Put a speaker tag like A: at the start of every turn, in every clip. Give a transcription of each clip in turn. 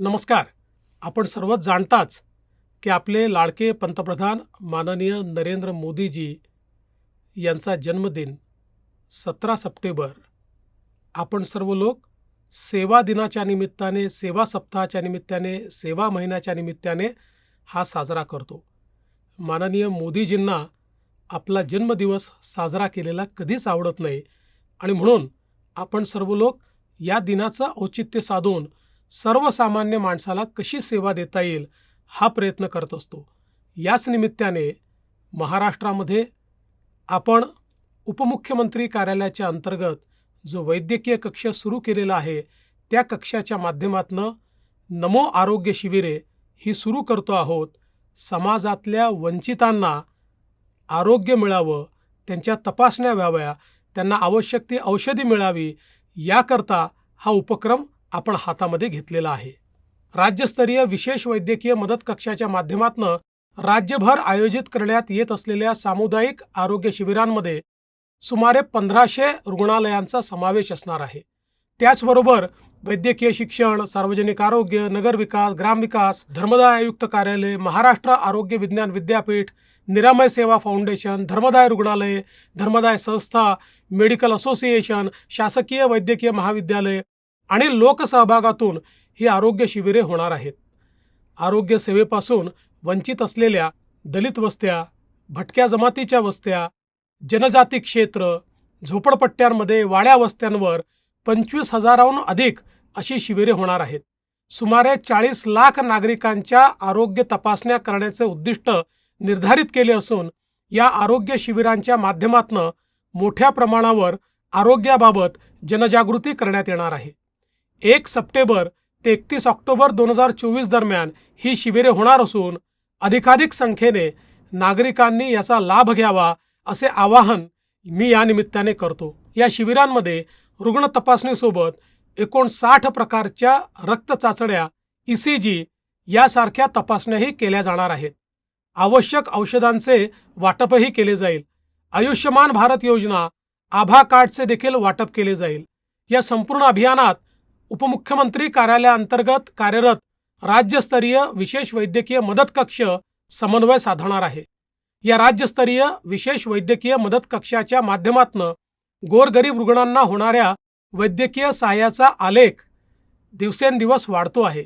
A: नमस्कार. आपण सर्वच जाणताच की आपले लाडके पंतप्रधान माननीय नरेंद्र मोदीजी यांचा जन्मदिन सतरा सप्टेंबर. आपण सर्व लोक सेवा दिनाच्या निमित्ताने सेवा सप्ताहाच्या निमित्ताने सेवा महिन्याच्या निमित्ताने हा साजरा करतो. माननीय मोदीजींना आपला जन्मदिवस साजरा केलेला कधीच आवडत नाही आणि म्हणून आपण सर्व लोक या दिनाचं औचित्य साधून सर्वसामान्य माणसाला कशी सेवा देता येईल हा प्रयत्न करत असतो. याच निमित्ताने महाराष्ट्रामध्ये आपण उपमुख्यमंत्री कार्यालयाच्या अंतर्गत जो वैद्यकीय कक्ष सुरू केलेला आहे त्या कक्षाच्या माध्यमातनं नमो आरोग्य शिबिरे ही सुरू करतो आहोत. समाजातल्या वंचितांना आरोग्य मिळावं त्यांच्या तपासण्या व्हाव्या त्यांना आवश्यक ती औषधी मिळावी याकरता हा उपक्रम आपण हातामध्ये घेतलेला आहे. राज्यस्तरीय विशेष वैद्यकीय मदत कक्षाच्या माध्यमातून राज्यभर आयोजित करण्यात येत असलेल्या सामुदायिक आरोग्य शिबिरांमध्ये सुमारे पंधराशे रुग्णालयांचा समावेश असणार आहे. त्याचबरोबर वैद्यकीय शिक्षण सार्वजनिक आरोग्य नगरविकास ग्रामविकास धर्मदाय आयुक्त कार्यालय महाराष्ट्र आरोग्य विज्ञान विद्यापीठ निरामय सेवा फाउंडेशन धर्मदाय रुग्णालय धर्मदाय संस्था मेडिकल असोसिएशन शासकीय वैद्यकीय महाविद्यालय आणि लोकसहभागातून ही आरोग्य शिबिरे होणार आहेत. आरोग्य सेवेपासून वंचित असलेल्या दलित वस्त्या भटक्या जमातीच्या वस्त्या जनजाती क्षेत्र झोपडपट्ट्यांमध्ये वाड्या वस्त्यांवर पंचवीस हजाराहून अधिक अशी शिबिरे होणार आहेत. सुमारे चाळीस लाख नागरिकांच्या आरोग्य तपासण्या करण्याचे उद्दिष्ट निर्धारित केले असून या आरोग्य शिबिरांच्या माध्यमातून मोठ्या प्रमाणावर आरोग्याबाबत जनजागृती करण्यात येणार आहे. एक सप्टेंबर ते एकतीस ऑक्टोबर दोन हजार चोवीस दरम्यान ही शिबिरे होणार असून अधिकाधिक संख्येने नागरिकांनी याचा लाभ घ्यावा असे आवाहन मी या निमित्ताने करतो. या शिबिरांमध्ये रुग्ण तपासणीसोबत एकोणसाठ प्रकारच्या रक्त चाचण्या ई सी जी यासारख्या तपासण्याही केल्या जाणार आहेत. आवश्यक औषधांचे वाटपही केले जाईल. आयुष्यमान भारत योजना आभा कार्डचे देखील वाटप केले जाईल. या संपूर्ण अभियानात उपमुख्यमंत्री कार्यालयाअंतर्गत कार्यरत राज्यस्तरीय विशेष वैद्यकीय मदत कक्ष समन्वय साधणार आहे. या राज्यस्तरीय विशेष वैद्यकीय मदत कक्षाच्या माध्यमातून गोरगरीब रुग्णांना होणाऱ्या वैद्यकीय सहाय्याचा आलेख दिवसेंदिवस वाढतो आहे.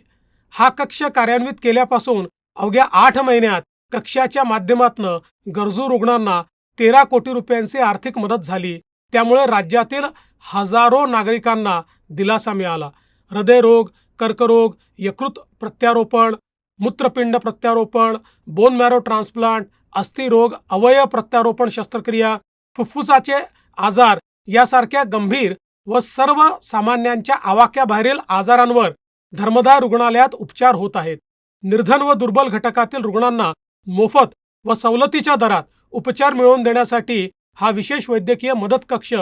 A: हा कक्ष कार्यान्वित केल्यापासून अवघ्या आठ महिन्यात कक्षाच्या माध्यमातून गरजू रुग्णांना तेरा कोटी रुपयांची आर्थिक मदत झाली. त्यामुळे राज्यातील हजारो नागरिकांना दिलासा मिळाला. हृदयरोग कर्करोग यकृत प्रत्यारोपण मूत्रपिंड प्रत्यारोपण बोन मॅरो ट्रान्सप्लांट अस्थिरोग अवयव प्रत्यारोपण शस्त्रक्रिया फुफ्फुसाचे आजार यासारख्या गंभीर व सर्व सामान्यांच्या आवाक्याबाहेरील आजारांवर धर्मदाय रुग्णालयात उपचार होत आहेत. निर्धन व दुर्बल घटकातील रुग्णांना मोफत व सवलतीच्या दरात उपचार मिळवून देण्यासाठी हा विशेष वैद्यकीय मदत कक्ष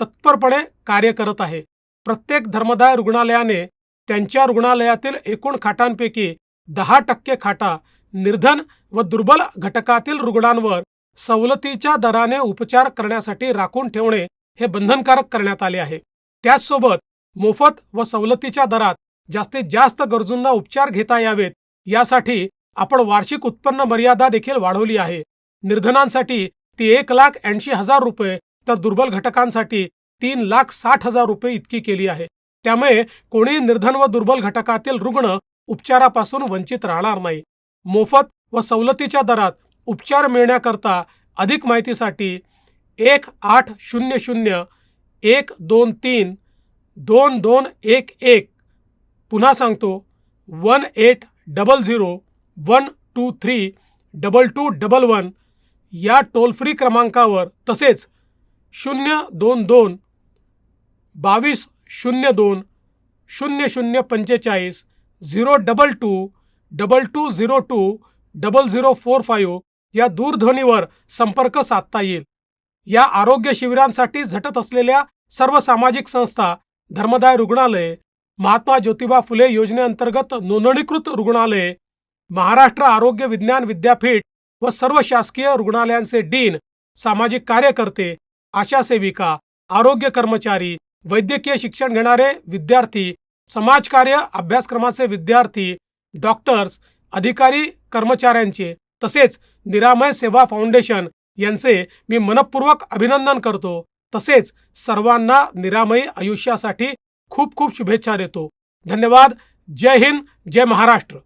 A: तत्परपणे कार्य करत आहे. प्रत्येक धर्मदाय रुग्णालयाने त्यांच्या रुग्णालयातील एकूण खाटांपैकी दहा टक्के खाटा निर्धन व दुर्बल घटकातील रुग्णांवर सवलतीच्या दराने उपचार करण्यासाठी राखून ठेवणे हे बंधनकारक करण्यात आले आहे. त्याचसोबत मोफत व सवलतीच्या दरात जास्तीत जास्त गरजूंना उपचार घेता यावेत यासाठी आपण वार्षिक उत्पन्न मर्यादा देखील वाढवली आहे. निर्धनांसाठी ती एक लाख ऐंशी हजार रुपये तर दुर्बल घटकांसाठी तीन लाख साठ हजार रुपये इतकी केली आहे. त्यामुळे कोणी निर्धन व दुर्बल घटकातील रुग्ण उपचारापासून वंचित राहणार नाही. मोफत व सवलतीच्या दरात उपचार मिळण्याकरता अधिक माहितीसाठी एक आठ शून्य शून्य एक दोन तीन दोन दोन एक एक पुन्हा सांगतो one eight double zero one two three double two double one या टोल फ्री क्रमांकावर तसेच शून्य दोन दोन बावीस शून्य दोन शून्य शून्य पंचेचाळीस zero double two double two zero two double zero four five या दूरध्वनीवर संपर्क साधता येईल. या आरोग्य शिबिरांसाठी झटत असलेल्या सर्व सामाजिक संस्था धर्मदाय रुग्णालय महात्मा ज्योतिबा फुले योजनेअंतर्गत नोंदणीकृत रुग्णालय महाराष्ट्र आरोग्य विज्ञान विद्यापीठ व सर्व शासकीय रुग्णालयांचे डीन सामाजिक कार्यकर्ते आशा सेविका आरोग्य कर्मचारी वैद्यकीय शिक्षण घेणारे विद्यार्थी समाजकार्य अभ्यासक्रमाचे विद्यार्थी डॉक्टर्स अधिकारी कर्मचाऱ्यांचे तसेच निरामय सेवा फाउंडेशन यांचे मी मनपूर्वक अभिनंदन करतो. तसेच सर्वांना निरामयी आयुष्यासाठी खूप खूप शुभेच्छा देतो. धन्यवाद. जय हिंद. जय महाराष्ट्र.